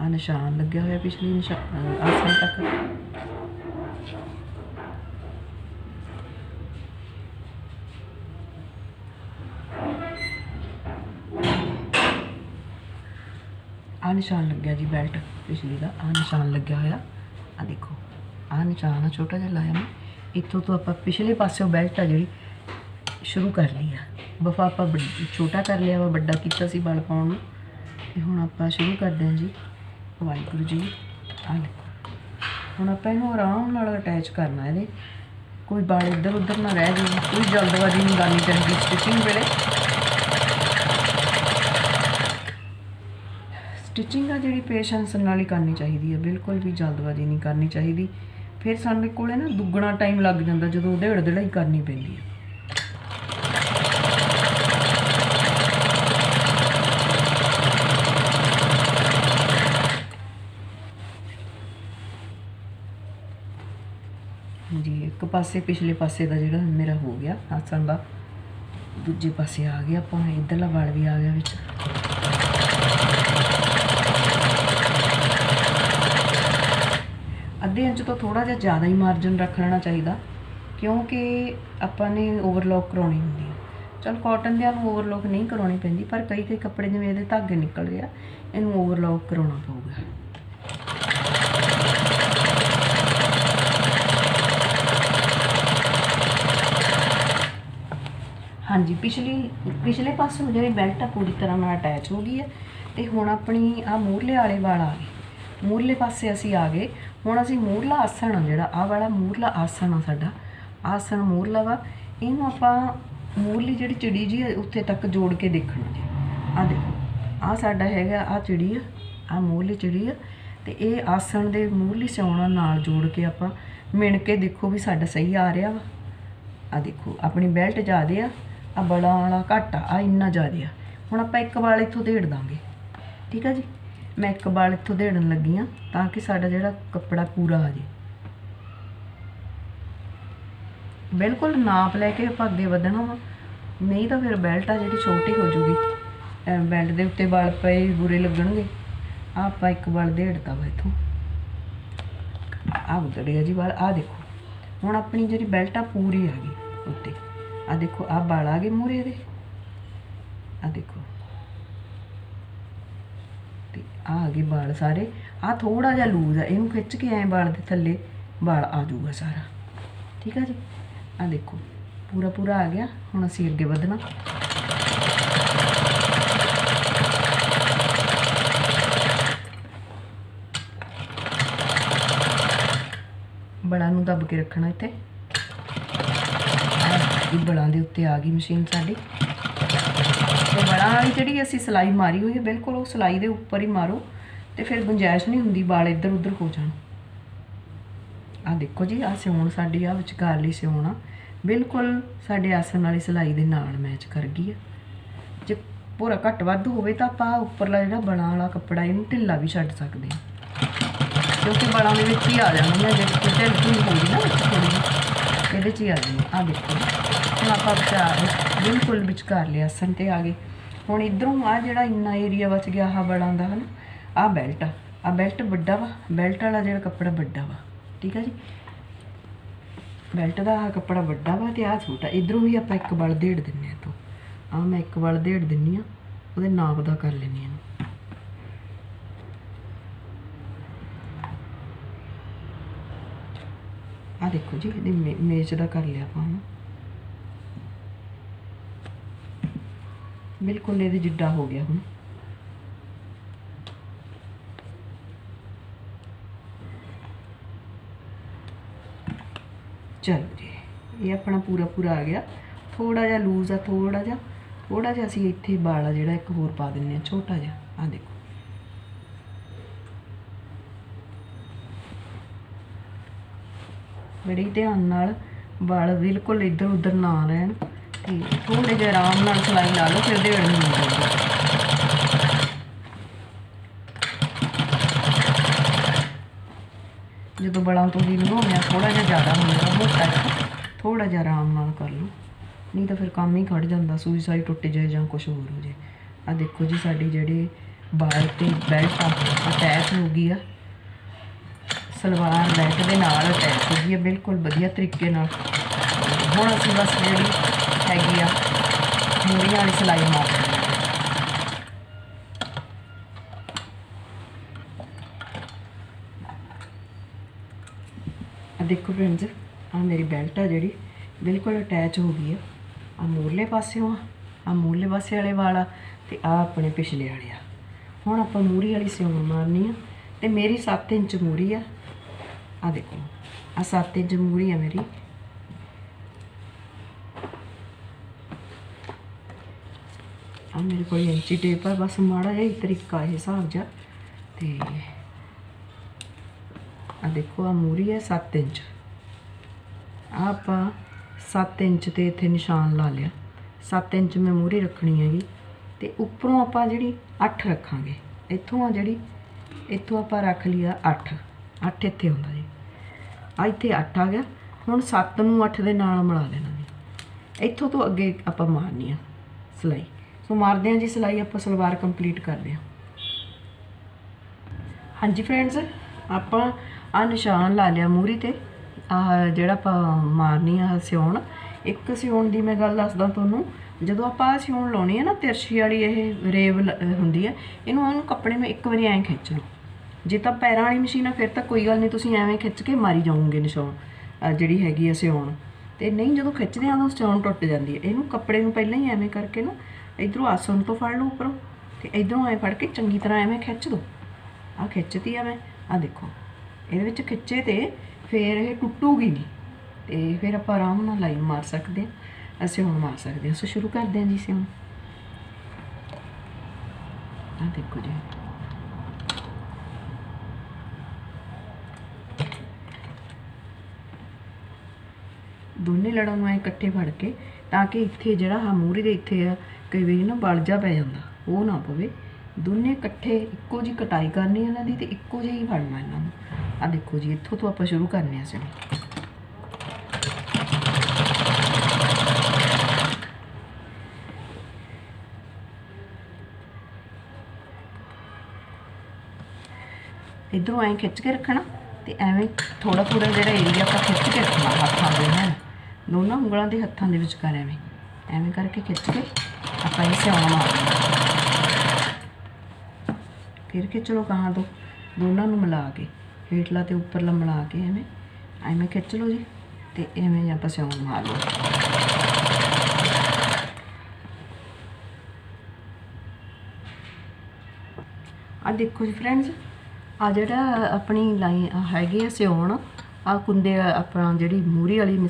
ਆ ਨਿਸ਼ਾਨ ਲੱਗਿਆ ਹੋਇਆ ਪਿਛਲੀ ਨਿਸ਼ਾਨ ਆਸਣ ਤੱਕ। ਆ ਨਿਸ਼ਾਨ ਲੱਗਿਆ ਜੀ ਬੈਲਟ ਪਿਛਲੀ ਦਾ ਆ ਨਿਸ਼ਾਨ ਲੱਗਿਆ ਹੋਇਆ। ਆ ਦੇਖੋ ਆ ਨਿਸ਼ਾਨ ਆ, ਛੋਟਾ ਜਿਹਾ ਲਾਇਆ ਮੈਂ। ਇੱਥੋਂ ਤੋਂ ਆਪਾਂ ਪਿਛਲੇ ਪਾਸਿਓਂ ਬੈਲਟ ਆ ਜਿਹੜੀ, ਸ਼ੁਰੂ ਕਰ ਲਈ ਆ। ਬਫਾ ਆਪਾਂ ਵੱਡ- ਛੋਟਾ ਕਰ ਲਿਆ ਵਾ, ਵੱਡਾ ਕੀਤਾ ਸੀ ਵਾਲ ਪਾਉਣ ਨੂੰ। ਤੇ ਹੁਣ ਆਪਾਂ ਸ਼ੁਰੂ ਕਰਦੇ ਹਾਂ ਜੀ, ਵਾਹਿਗੁਰੂ ਜੀ ਆ ਦੇਖੋ। ਹੁਣ ਆਪਾਂ ਇਹਨੂੰ ਆਰਾਮ ਨਾਲ ਅਟੈਚ ਕਰਨਾ ਇਹਦੇ। ਕੋਈ ਬਾਲ ਇੱਧਰ ਉੱਧਰ ਨਾ ਰਹਿ ਜਾਵੇ ਕੋਈ ਜਲਦਬਾਜ਼ੀ ਨਹੀਂ ਕਰਨੀ ਚਾਹੀਦੀ ਸਟਿਚਿੰਗ ਵੇਲੇ। ਸਟਿਚਿੰਗ ਆ ਜਿਹੜੀ ਪੇਸ਼ੈਂਸ ਨਾਲ ਹੀ ਕਰਨੀ ਚਾਹੀਦੀ ਹੈ ਬਿਲਕੁਲ ਵੀ ਜਲਦਬਾਜ਼ੀ ਨਹੀਂ ਕਰਨੀ ਚਾਹੀਦੀ। ਫਿਰ ਸਾਡੇ ਕੋਲੇ ਨਾ ਦੁੱਗਣਾ ਟਾਈਮ ਲੱਗ ਜਾਂਦਾ ਜਦੋਂ ਡੇਢ ਡੇਢਾਈ ਕਰਨੀ ਪੈਂਦੀ ਹੈ ਜੀ ਇੱਕ ਪਾਸੇ ਪਿਛਲੇ ਪਾਸੇ ਦਾ ਜਿਹੜਾ ਮੇਰਾ ਹੋ ਗਿਆ ਆਸਣ ਦਾ, ਦੂਜੇ ਪਾਸੇ ਆ ਗਿਆ ਆਪਾਂ, ਇਧਰਲਾ ਵਾਲ ਵੀ ਆ ਗਿਆ ਵਿੱਚ। ਅੱਧੇ ਇੰਚ ਤੋਂ ਥੋੜਾ ਜਿਹਾ ਜ਼ਿਆਦਾ ਹੀ ਮਾਰਜਨ ਰੱਖ ਲੈਣਾ ਚਾਹੀਦਾ, ਕਿਉਂਕਿ ਆਪਾਂ ਨੇ ਓਵਰਲੌਕ ਕਰਾਉਣੀ ਹੁੰਦੀ ਹੈ ਚਲ ਕਾਟਨ ਦਿਆਂ ਨੂੰ ਓਵਰਲੌਕ ਨਹੀਂ ਕਰਾਉਣੀ ਪੈਂਦੀ, ਪਰ ਕਈ ਕਈ ਕੱਪੜੇ ਜਿਵੇਂ ਇਹਦੇ ਧਾਗੇ ਨਿਕਲ ਰਿਹਾ ਇਹਨੂੰ ਓਵਰਲੌਕ ਕਰਾਉਣਾ ਪਊਗਾ। ਹਾਂਜੀ, ਪਿਛਲੀ, ਪਿਛਲੇ ਪਾਸੇ ਜਿਹੜੀ ਬੈਲਟ ਆ ਪੂਰੀ ਤਰ੍ਹਾਂ ਨਾਲ ਅਟੈਚ ਹੋ ਗਈ ਹੈ ਤੇ ਹੁਣ ਆਪਣੀ ਆ ਮੂਰਲੇ ਵਾਲੇ ਵਾਲ ਆ ਗਏ। ਮੂਰਲੇ ਪਾਸੇ ਅਸੀਂ ਆ ਗਏ। ਹੁਣ ਅਸੀਂ ਮੂਰਲਾ ਆਸਣ ਆ ਜਿਹੜਾ ਆ ਵਾਲਾ ਮੂਰਲਾ ਆਸਣ ਆ ਸਾਡਾ, ਆਸਣ ਮੂਰਲਾ ਵਾ, ਇਹਨੂੰ ਆਪਾਂ ਮੂਰਲੀ ਜਿਹੜੀ ਚਿੜੀ ਜੀ ਉੱਥੇ ਤੱਕ ਜੋੜ ਕੇ ਦੇਖਣਾ ਜੀ। ਆ ਦੇਖੋ ਆ ਸਾਡਾ ਹੈਗਾ ਆ ਚਿੜੀ ਆ ਆ ਮੂਰਲੀ ਚਿੜੀ ਆ, ਤੇ ਇਹ ਆਸਣ ਦੇ ਮੂਰਲੀ ਸਿਉਣਾ ਨਾਲ ਜੋੜ ਕੇ ਆਪਾਂ ਮਿਣ ਕੇ ਦੇਖੋ ਵੀ ਸਾਡਾ ਸਹੀ ਆ ਰਿਹਾ ਵਾ। ਆ ਦੇਖੋ, ਆਪਣੀ ਬੈਲਟ ਜ਼ਿਆਦੇ ਆ ਆ ਬੜਾ ਵਾਲਾ ਘੱਟ ਆ ਆ ਇੰਨਾ ਜ਼ਿਆਦੇ ਆ। ਹੁਣ ਆਪਾਂ ਇੱਕ ਵਾਲ ਇੱਥੋਂ ਢੇੜ ਦਾਂਗੇ। ਠੀਕ ਆ ਜੀ? ਮੈਂ ਇੱਕ ਵਾਲ ਇੱਥੋਂ ਦੇੜਨ ਲੱਗੀ ਆ ਤਾਂ ਕਿ ਸਾਡਾ ਜਿਹੜਾ ਕੱਪੜਾ ਪੂਰਾ ਆ ਜੇ। ਬਿਲਕੁਲ ਨਾਪ ਲੈ ਕੇ ਆਪਾਂ ਅੱਗੇ ਵਧਣਾ ਵਾ। ਨਹੀਂ ਤਾਂ ਫਿਰ ਬੈਲਟ ਆ ਜਿਹੜੀ ਛੋਟੀ ਹੋ ਜੂਗੀ। ਬੈਲਟ ਦੇ ਉੱਤੇ ਵਾਲ ਪਏ ਬੁਰੇ ਲੱਗਣਗੇ। ਆਹ ਆਪਾਂ ਇੱਕ ਵਾਲ ਦੇੜਤਾ ਵਾ ਇੱਥੋਂ। ਆ ਉਧੜਿਆ ਜੀ ਵਾਲ ਆ ਦੇਖੋ। ਹੁਣ ਆਪਣੀ ਜਿਹੜੀ ਬੈਲਟ ਆ ਪੂਰੀ ਆ ਗਈ ਉੱਤੇ। ਆ ਦੇਖੋ ਆ ਵਾਲ ਆ ਗਏ ਮੂਰੇ ਦੇ ਆ ਦੇਖੋ। ਆ ਆ ਗਏ ਵਾਲ ਸਾਰੇ। ਆ ਥੋੜਾ ਜਿਹਾ ਲੂਜ਼ ਆ, ਇਹਨੂੰ ਖਿੱਚ ਕੇ ਐ ਵਾਲ ਦੇ ਥੱਲੇ ਵਾਲ ਆ ਜਾਊਗਾ ਸਾਰਾ। ਠੀਕ ਆ ਜੀ? ਆ ਦੇਖੋ, ਪੂਰਾ ਪੂਰਾ ਆ ਗਿਆ, ਹੁਣ ਅਸੀਂ ਅੱਗੇ ਵਧਣਾ। ਬੜਾ ਨੂੰ ਦੱਬ ਕੇ ਰੱਖਣਾ ਇੱਥੇ। ਇਹ ਬੜਾਂ ਦੇ ਉੱਤੇ ਆ ਗਈ ਮਸ਼ੀਨ ਸਾਡੀ। ਆਹ ਜਿਹੜੀ ਅਸੀਂ ਸਲਾਈ ਮਾਰੀ ਹੋਈ ਹੈ, ਬਿਲਕੁਲ ਉਹ ਸਲਾਈ ਦੇ ਉੱਪਰ ਹੀ ਮਾਰੋ ਤੇ ਫਿਰ ਗੁੰਜਾਇਸ਼ ਨਹੀਂ ਹੁੰਦੀ, ਵਾਲ ਇੱਧਰ ਉੱਧਰ ਹੋ ਜਾਣ। ਆ ਦੇਖੋ ਜੀ ਆ ਸਿਉਣ ਸਾਡੀ ਆ ਵਿਚਕਾਰਲੀ ਸਿਉਣ ਆ। ਬਿਲਕੁਲ ਸਾਡੇ ਆਸਣ ਵਾਲੀ ਸਲਾਈ ਦੇ ਨਾਲ ਮੈਚ ਕਰ ਗਈ ਆ। ਜੇ ਪੂਰਾ ਘੱਟ ਵੱਧ ਹੋਵੇ ਤਾਂ ਆਪਾਂ ਉੱਪਰਲਾ ਜਿਹੜਾ ਬਣਾ ਵਾਲਾ ਕੱਪੜਾ, ਇਹਨੂੰ ਢਿੱਲਾ ਵੀ ਛੱਡ ਸਕਦੇ ਹਾਂ ਕਿਉਂਕਿ ਬਲਾਂ ਦੇ ਵਿੱਚ ਹੀ ਆ ਜਾਣਾ ਮੈਂ ਜੇ ਢਿੱਲ ਢਿੱਲ ਹੋਈ ਨਾ ਥੋੜੀ ਇਹਦੇ 'ਚ ਹੀ ਆ ਜਾਣੀ ਆ। ਦੇਖੋ ਹੁਣ ਆਪਾਂ ਵਿਚਾਰ ਬਿਲਕੁਲ ਵਿਚਕਾਰ ਲਿਆ ਆਸਣ ਤੇ ਆ ਗਏ। ਹੁਣ ਇਧਰੋਂ ਆ ਜਿਹੜਾ ਇੰਨਾ ਏਰੀਆ ਬਚ ਗਿਆ, ਆਹ ਬਲਾਂ ਦਾ ਹਨ ਆ ਬੈਲਟ ਆ। ਆ ਬੈਲਟ ਵੱਡਾ ਵਾ ਬੈਲਟ ਵਾਲਾ ਜਿਹੜਾ ਕੱਪੜਾ ਵੱਡਾ ਵਾ, ਠੀਕ ਆ ਜੀ? ਬੈਲਟ ਦਾ ਆਹ ਕੱਪੜਾ ਵੱਡਾ ਵਾ ਤੇ ਆਹ ਛੋਟਾ, ਇਧਰੋਂ ਵੀ ਆਪਾਂ ਇੱਕ ਬਲ ਢੇੜ ਦਿੰਨੇ ਆ ਤੋਂ ਆ ਮੈਂ ਇੱਕ ਬਲ ਢੇੜ ਦਿੰਨੀ ਆ, ਉਹਦੇ ਨਾਪ ਦਾ ਕਰ ਲੈਣੀ ਆ। ਆ ਦੇਖੋ ਜੀ, ਇਹਦੇ ਮੇ- ਮੇਜ਼ ਦਾ ਕਰ ਲਿਆ ਆਪਾਂ ਹੁਣ। ਬਿਲਕੁਲ ਇਹਦੇ ਜਿੱਡਾ ਹੋ ਗਿਆ ਹੁਣ। ਚਲੋ ਜੀ, ਇਹ ਆਪਣਾ ਪੂਰਾ ਪੂਰਾ ਆ ਗਿਆ। ਥੋੜਾ ਜਿਹਾ ਲੂਜ਼ ਆ ਥੋੜਾ ਜਿਹਾ। ਥੋੜਾ ਜਿਹਾ ਅਸੀਂ ਇੱਥੇ ਵਾਲਾ ਜਿਹੜਾ ਇੱਕ ਹੋਰ ਪਾ ਦਿੰਨੇ ਆ ਛੋਟਾ ਜਿਹਾ। ਆ ਦੇਖੋ। ਬੜੇ ਧਿਆਨ ਨਾਲ ਵਾਲ ਬਿਲਕੁਲ ਇੱਧਰ ਉੱਧਰ ਨਾ ਰਹਿਣ। ਥੋੜੇ ਜਿਹਾ ਆਰਾਮ ਨਾਲ ਸਲਾਈ ਲਾ ਲਓ, ਫਿਰ ਦੇੜ ਨਹੀਂ ਹੁੰਦੀ ਜਦੋਂ ਬਲਾਂ ਤੋਂ ਵੀ ਲਗਾਉਂਦੇ ਆ ਥੋੜਾ ਜਿਹਾ ਜ਼ਿਆਦਾ ਹੁੰਦਾ, ਮੋਟਾ ਥੋੜਾ ਜਿਹਾ ਆਰਾਮ ਨਾਲ ਕਰ ਲਓ। ਨਹੀਂ ਤਾਂ ਫਿਰ ਕੰਮ ਹੀ ਖੜ ਜਾਂਦਾ ਸੂਈ ਸਾਈ ਟੁੱਟ ਜਾਏ ਜਾਂ ਕੁਝ ਹੋਰ ਹੋ ਜਾਏ। ਆ ਦੇਖੋ ਜੀ, ਸਾਡੀ ਜਿਹੜੇ ਬਾਲ ਤੇ ਬੈਲਟ ਆ ਅਟੈਚ ਹੋ ਗਈ ਆ। ਸਲਵਾਰ ਬੈਲਟ ਦੇ ਨਾਲ ਅਟੈਚ ਹੋ ਗਈ ਆ, ਬਿਲਕੁਲ ਵਧੀਆ ਤਰੀਕੇ ਨਾਲ। ਹੁਣ ਅਸੀਂ ਬਸ ਜਿਹੜੀ ਹੈਗੀ ਆ। ਮੂਰੀਆਂ ਵਾਲੀ ਸਿਲਾਈ ਮਾਰ। ਦੇਖੋ ਫਰੈਂਡਸ ਆ ਮੇਰੀ ਬੈਲਟ ਆ ਜਿਹੜੀ, ਬਿਲਕੁਲ ਅਟੈਚ ਹੋ ਗਈ ਆ। ਆ ਮੂਰਲੇ ਪਾਸਿਓਂ ਆ। ਆ ਮੂਰਲੇ ਪਾਸੇ ਵਾਲੇ ਵਾਲਾ ਤੇ ਆ ਆਪਣੇ ਪਿਛਲੇ ਵਾਲੇ ਆ। ਹੁਣ ਆਪਾਂ ਮੂਰੀ ਵਾਲੀ ਸਿਉਣ ਮਾਰਨੀ ਆ ਤੇ ਮੇਰੀ 7 ਇੰਚ ਮੂਰੀ ਆ। ਆ ਦੇਖੋ ਆ 7 ਇੰਚ ਮੂਰੀ ਆ ਮੇਰੀ। ਆ ਮੇਰੇ ਕੋਲ ਇੰਚੀ ਟੇਪ ਹੈ ਬਸ ਮਾੜਾ ਜਿਹਾ ਹੀ ਤਰੀਕਾ ਇਹ ਹਿਸਾਬ ਜਿਹਾ। ਤੇ ਆ ਦੇਖੋ ਆ ਮੂਰੀ ਹੈ 7 ਇੰਚ। ਆਹ ਆਪਾਂ 7 ਇੰਚ ਤੇ ਇੱਥੇ ਨਿਸ਼ਾਨ ਲਾ ਲਿਆ। 7 ਇੰਚ ਮੈਂ ਮੂਰੀ ਰੱਖਣੀ ਹੈਗੀ। ਤੇ ਉੱਪਰੋਂ ਆਪਾਂ ਜਿਹੜੀ 8 ਰੱਖਾਂਗੇ। ਇੱਥੋਂ ਆ ਜਿਹੜੀ, ਇੱਥੋਂ ਆਪਾਂ ਰੱਖ ਲਿਆ 8 8 ਇੱਥੇ ਹੁੰਦਾ ਜੀ। ਆ ਇੱਥੇ 8 ਆ ਗਿਆ। ਹੁਣ 7 ਨੂੰ 8 ਦੇ ਨਾਲ ਮਿਲਾ ਦੇਣਾ ਜੀ। ਇੱਥੋਂ ਤੋਂ ਅੱਗੇ ਆਪਾਂ ਮਾਰਨੀ ਆ ਸਿਲਾਈ। ਸੋ ਮਾਰਦੇ ਹਾਂ ਜੀ, ਸਿਲਾਈ ਆਪਾਂ ਸਲਵਾਰ ਕੰਪਲੀਟ ਕਰਦੇ ਹਾਂ। ਹਾਂਜੀ ਫਰੈਂਡਸ ਆਪਾਂ ਆ ਨਿਸ਼ਾਨ ਲਾ ਲਿਆ ਮੂਰੀ ਤੇ। ਆ ਜਿਹੜਾ ਆਪਾਂ ਮਾਰਨੀ ਆ ਸਿਉਣ, ਇੱਕ ਸਿਉਣ ਦੀ ਮੈਂ ਗੱਲ ਦੱਸਦਾ ਤੁਹਾਨੂੰ। ਜਦੋਂ ਆਪਾਂ ਆਹ ਸਿਉਣ ਲਾਉਣੀ ਹੈ ਨਾ, ਤਿਰਛੀ ਵਾਲੀ ਇਹ ਰੇਵ ਹੁੰਦੀ ਹੈ ਇਹਨੂੰ ਉਹਨੂੰ ਕੱਪੜੇ ਨੂੰ ਇੱਕ ਵਾਰੀ ਐਂ ਖਿੱਚ ਲਓ। ਜੇ ਤਾਂ ਪੈਰਾਂ ਵਾਲੀ ਮਸ਼ੀਨ ਆ, ਫਿਰ ਤਾਂ ਕੋਈ ਗੱਲ ਨਹੀਂ, ਤੁਸੀਂ ਐਵੇਂ ਖਿੱਚ ਕੇ ਮਾਰੀ ਜਾਓਗੇ ਨਿਸ਼ਾਨ ਜਿਹੜੀ ਹੈਗੀ ਆ ਸਿਉਣ। ਤੇ ਨਹੀਂ, ਜਦੋਂ ਖਿੱਚਦੇ ਆ ਤਾਂ ਸਿਉਣ ਟੁੱਟ ਜਾਂਦੀ ਹੈ ਇਹਨੂੰ ਕੱਪੜੇ ਨੂੰ ਪਹਿਲਾਂ ਹੀ ਐਵੇਂ ਕਰਕੇ ਨਾ ਇਧਰੋਂ ਆਸਣ ਤੋਂ ਫੜ ਲਓ ਉੱਪਰੋਂ, ਤੇ ਇਧਰੋਂ ਐਂ ਫੜ ਕੇ ਚੰਗੀ ਤਰ੍ਹਾਂ ਐਵੇਂ ਖਿੱਚ ਦੋ। ਆ ਖਿੱਚਤੀ ਆ ਮੈਂ ਆ ਦੇਖੋ, ਇਹਦੇ ਵਿੱਚ ਖਿੱਚੇ ਤੇ ਫੇਰ ਇਹ ਟੁੱਟੂਗੀ ਨਹੀਂ, ਤੇ ਫਿਰ ਆਪਾਂ ਆਰਾਮ ਨਾਲ ਲਾਈਨ ਮਾਰ ਸਕਦੇ ਹਾਂ। ਅਸੀਂ ਹੁਣ ਮਾਰ ਸਕਦੇ ਹਾਂ। ਸੋ ਸ਼ੁਰੂ ਕਰਦੇ ਹਾਂ ਜੀ ਸਿਉਣ ਆ ਦੇਖੋ ਜੀ। ਦੋਨੇ ਲੜਾਂ ਨੂੰ ਐ ਇਕੱਠੇ ਫੜ ਕੇ ਤਾਂ ਕਿ ਇੱਥੇ ਜਿਹੜਾ ਆ ਮੂਹਰੇ ਦੇ ਇੱਥੇ ਆ ਕਈ ਵਾਰੀ ਨਾ ਬਲ ਜਾ ਪੈ ਜਾਂਦਾ, ਉਹ ਨਾ ਪਵੇ। ਦੋਨੇ ਇਕੱਠੇ ਇੱਕੋ ਜੀ ਕਟਾਈ ਕਰਨੀ ਇਹਨਾਂ ਦੀ ਤੇ ਇੱਕੋ ਜਿਹਾ ਹੀ ਫੜਨਾ ਇਹਨਾਂ ਨੂੰ। ਆ ਦੇਖੋ ਜੀ, ਇੱਥੋਂ ਤੋਂ ਆਪਾਂ ਸ਼ੁਰੂ ਕਰਨੇ ਆ ਸਿਰ। ਇਧਰੋਂ ਐਂ ਖਿੱਚ ਕੇ ਰੱਖਣਾ ਤੇ ਐਵੇਂ ਥੋੜਾ ਥੋੜਾ ਜਿਹੜਾ ਏਰੀਆ ਆਪਾਂ ਖਿੱਚ ਕੇ ਰੱਖਣਾ ਹੱਥਾਂ ਦੇ ਨਾਲ। ਦੋਨਾਂ ਉਂਗਲਾਂ ਦੇ ਹੱਥਾਂ ਦੇ ਵਿਚਕਾਰ ਐਵੇਂ। ਐਵੇਂ ਕਰਕੇ ਖਿੱਚ ਕੇ ਆਪਾਂ ਇਹ ਸਿਆਉਣਾ ਮਾਰਨਾ। ਫਿਰ ਖਿੱਚ ਲਓ ਕਹਾਂ ਤੋਂ ਦੋਨਾਂ ਨੂੰ ਮਿਲਾ ਕੇ, ਹੇਠਲਾ ਤੇ ਉੱਪਰਲਾ ਮਿਲਾ ਕੇ ਐਵੇਂ ਐਵੇਂ ਖਿੱਚ ਲਓ ਜੀ, ਤੇ ਐਵੇਂ ਆਪਾਂ ਸਿਆਉਣ ਮਾਰ ਲਓ। ਆ ਦੇਖੋ ਜੀ ਫਰੈਂਡਸ ਆ ਜਿਹੜਾ ਆਪਣੀ ਲਾਈਨ ਹੈਗੀ ਆ ਸਿਉਣ ਆ ਕੁੰਦੇ ਆਪਣਾ ਜਿਹੜੀ ਮੂਰੀ ਵਾਲੀ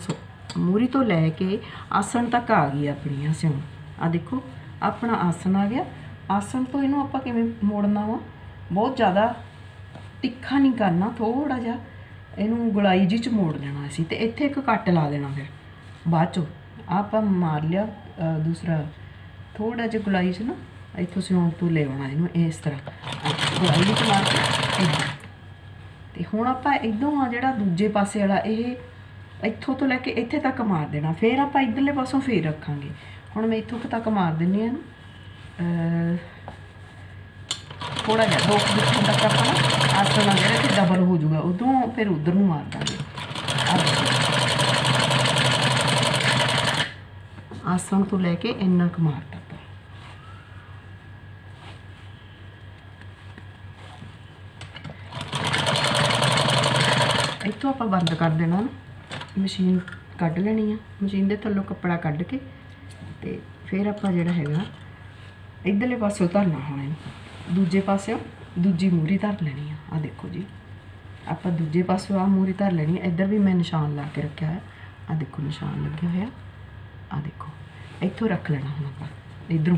ਮੂਰੀ ਤੋਂ ਲੈ ਕੇ ਆਸਣ ਤੱਕ ਆ ਗਈ ਆਪਣੀ ਆ ਸਿਉਣ। ਆ ਦੇਖੋ, ਆਪਣਾ ਆਸਣ ਆ ਗਿਆ। ਆਸਣ ਤੋਂ ਇਹਨੂੰ ਆਪਾਂ ਕਿਵੇਂ ਮੋੜਨਾ ਵਾ? ਬਹੁਤ ਜ਼ਿਆਦਾ ਤਿੱਖਾ ਨਹੀਂ ਕਰਨਾ ਥੋੜਾ ਜਿਹਾ ਇਹਨੂੰ ਗੁਲਾਈ ਜੀ ਚ ਮੋੜ ਲੈਣਾ ਅਸੀਂ ਤੇ ਇੱਥੇ ਇੱਕ ਕੱਟ ਲਾ ਦੇਣਾ ਫਿਰ। ਬਾਅਦ ਚੋਂ ਆਹ ਆਪਾਂ ਮਾਰ ਲਿਆ ਦੂਸਰਾ ਥੋੜਾ ਜਿਹਾ ਗੁਲਾਈ ਚ ਨਾ, ਇੱਥੋਂ ਸਿਉਣ ਤੋਂ ਲੈ ਆਉਣਾ ਇਹਨੂੰ ਇਸ ਤਰ੍ਹਾਂ। ਗੁਲਾਈ ਵਿੱਚ ਮਾਰ ਕੇ ਤੇ ਹੁਣ ਆਪਾਂ ਇਦੋਂ ਆ ਜਿਹੜਾ ਦੂਜੇ ਪਾਸੇ ਵਾਲਾ, ਇਹ ਇੱਥੋਂ ਤੋਂ ਲੈ ਕੇ ਇੱਥੇ ਤੱਕ ਮਾਰ ਦੇਣਾ। ਫਿਰ ਆਪਾਂ ਇਧਰਲੇ ਪਾਸੋਂ ਫੇਰ ਰੱਖਾਂਗੇ। ਹੁਣ ਮੈਂ ਇੱਥੋਂ ਤੱਕ ਮਾਰ ਦਿੰਨੀ ਆ ਇਹਨੂੰ। ਅ ਥੋੜਾ ਜਿਹਾ ਦੋ ਕੁ ਤੱਕ ਆਪਾਂ ਆਸਣ ਨਾਲ ਜਿਹੜਾ ਕਿ ਡਬਲ ਹੋ ਜਾਊਗਾ, ਉਦੋਂ ਫਿਰ ਉਧਰ ਨੂੰ ਮਾਰ ਦਾਂਗੇ। ਆਸਣ ਤੋਂ ਲੈ ਕੇ ਇੰਨਾ ਕੁ ਮਾਰ ਦਿੱਤਾ। ਇੱਥੋਂ ਆਪਾਂ ਬੰਦ ਕਰ ਦੇਣਾ ਮਸ਼ੀਨ ਕੱਢ ਲੈਣੀ ਆ। ਮਸ਼ੀਨ ਦੇ ਥੱਲੋਂ ਕੱਪੜਾ ਕੱਢ ਕੇ ਤੇ ਫਿਰ ਆਪਾਂ ਜਿਹੜਾ ਹੈਗਾ, ਇਧਰਲੇ ਪਾਸਿਓਂ ਧਰਨਾ ਹੋਣਾ ਇਹਨੂੰ। ਦੂਜੇ ਪਾਸਿਓਂ ਦੂਜੀ ਮੂਰੀ ਧਰ ਲੈਣੀ ਆ। ਆ ਦੇਖੋ ਜੀ। ਆਪਾਂ ਦੂਜੇ ਪਾਸਿਓਂ ਆ ਮੂਰੀ ਧਰ ਲੈਣੀ ਆ। ਇੱਧਰ ਵੀ ਮੈਂ ਨਿਸ਼ਾਨ ਲਾ ਕੇ ਰੱਖਿਆ ਹੈ ਆ ਦੇਖੋ ਨਿਸ਼ਾਨ ਲੱਗਿਆ ਹੋਇਆ। ਆ ਦੇਖੋ। ਇੱਥੋਂ ਰੱਖ ਲੈਣਾ ਹੁਣ ਆਪਾਂ। ਇਧਰੋਂ।